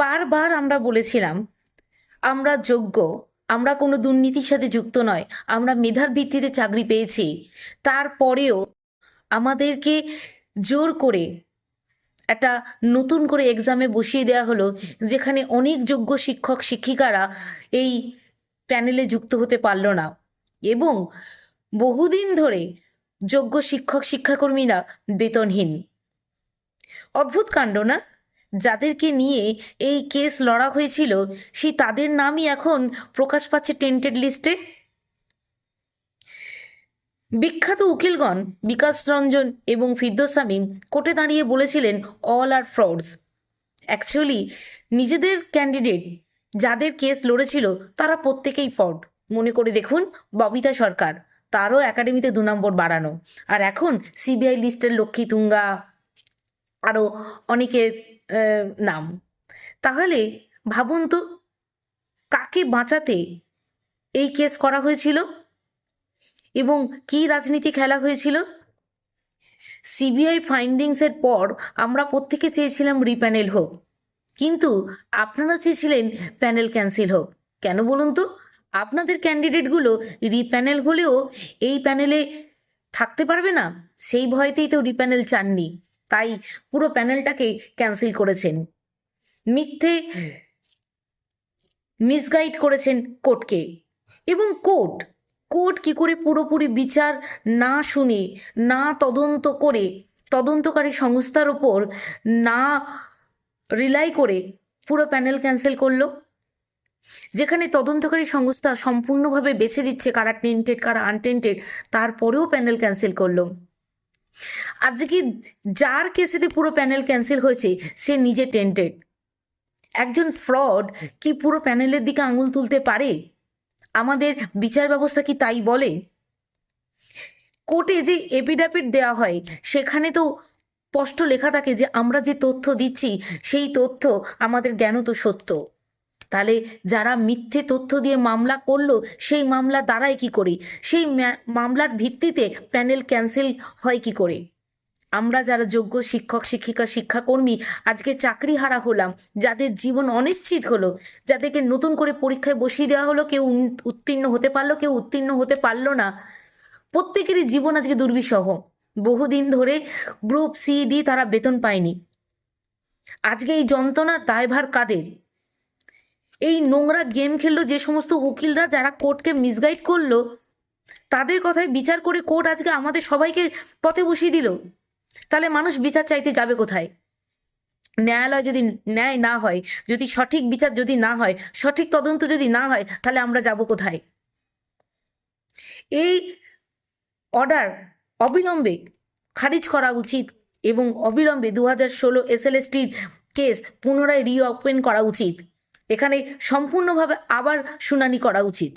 বারবার আমরা বলেছিলাম, আমরা যোগ্য, আমরা কোনো দুর্নীতির সাথে যুক্ত নয়, আমরা মেধার ভিত্তিতে চাকরি পেয়েছি। তারপরেও আমাদেরকে জোর করে একটা নতুন করে এক্সামে বসিয়ে দেওয়া হলো, যেখানে অনেক যোগ্য শিক্ষক, শিক্ষিকারা এই প্যানেলে যুক্ত হতে পারল না। এবং বহুদিন ধরে যোগ্য শিক্ষক, শিক্ষাকর্মীরা বেতনহীন। অদ্ভুত কাণ্ড না? যাদেরকে নিয়ে এই কেস লড়া হয়েছিল সেই তাদের নামই এখন প্রকাশ পাচ্ছে টেন্টেড লিস্টে। বিখ্যাত উকিলগণ বিকাশ রঞ্জন এবং ফিরদোস সামিম কোর্টে দাঁড়িয়ে বলেছিলেন অল আর ফ্রডস অ্যাকচুয়ালি নিজেদের ক্যান্ডিডেট যাদের কেস লড়েছিল, তারা প্রত্যেকেই ফ্রড মনে করে দেখুন, ববিতা সরকার, তারও একাডেমিতে দু নম্বর বাড়ানো। আর এখন সিবিআই লিস্টের লক্ষ্মী টুঙ্গা আরও অনেকের নাম। তাহলে ভাবুন তো, কাকে বাঁচাতে এই কেস করা হয়েছিল? এবং কি রাজনীতি খেলা হয়েছিল? সিবিআই ফাইন্ডিংসের পর আমরা প্রত্যেকে চেয়েছিলাম রিপ্যানেল হোক। কিন্তু আপনারা চেয়েছিলেন প্যানেল ক্যান্সেল হোক। কেন বলুন তো? আপনাদের ক্যান্ডিডেটগুলো রিপ্যানেল হলেও এই প্যানেলে থাকতে পারবে না? সেই ভয়তেই তো রিপ্যানেল চাননি। তাই পুরো প্যানেলটাকে ক্যান্সেল করেছেন। মিথ্যে মিসগাইড করেছেন কোর্টকে। এবং কোর্ট কোর্ট কি করে পুরোপুরি বিচার না শুনে, না তদন্ত করে, তদন্তকারী সংস্থার ওপর না রিলাই করে পুরো প্যানেল ক্যান্সেল করল? যেখানে তদন্তকারী সংস্থা সম্পূর্ণভাবে বেছে দিচ্ছে, কারা টেন্টেড কারা আনটেন্টেড তারপরেও প্যানেল ক্যান্সেল করল। আজকে যার কেসেতে পুরো প্যানেল ক্যান্সেল হয়েছে, সে নিজে টেন্টেড একজন ফ্রড কি পুরো প্যানেলের দিকে আঙুল তুলতে পারে? আমাদের বিচার ব্যবস্থা কি তাই বলে? কোর্টে যে এপিডাপিট দেওয়া হয়, সেখানে তো স্পষ্ট লেখা থাকে যে আমরা যে তথ্য দিচ্ছি, সেই তথ্য আমাদের জ্ঞানত সত্য। তাহলে যারা মিথ্যে তথ্য দিয়ে মামলা করল, সেই মামলা দাঁড়ায় কি করে? সেই মামলার ভিত্তিতে প্যানেল ক্যান্সেল হয় কি করে? আমরা যারা যোগ্য শিক্ষক, শিক্ষিকা, শিক্ষাকর্মী, আজকে চাকরি হারা হলাম, যাদের জীবন অনিশ্চিত হলো, যাদেরকে নতুন করে পরীক্ষায় বসিয়ে দেওয়া হলো, কেউ উত্তীর্ণ হতে পারল, কেউ উত্তীর্ণ হতে পারল না। প্রত্যেকেরই জীবন আজকে দুর্বিষহ। বহুদিন ধরে গ্রুপ সি ডি তারা বেতন পায়নি। আজকে এই যন্ত্রণা দায়ভার কাদের? এই নোংরা গেম খেললো যে সমস্ত উকিলরা যারা কোর্টকে মিসগাইড করল, তাদের কথায় বিচার করে কোর্ট আজকে আমাদের সবাইকে পথে বসিয়ে দিল। তাহলে মানুষ বিচার চাইতে যাবে কোথায়? ন্যায়ালয় যদি ন্যায় না হয়, যদি সঠিক বিচার যদি না হয়, সঠিক তদন্ত যদি না হয়, তাহলে আমরা যাব কোথায়? এই অর্ডার অবিলম্বে খারিজ করা উচিত এবং অবিলম্বে দু হাজার ষোলো এসএলএসটির কেস পুনরায় রিওপেন করা উচিত। এখানে সম্পূর্ণভাবে আবার শুনানি করা উচিত।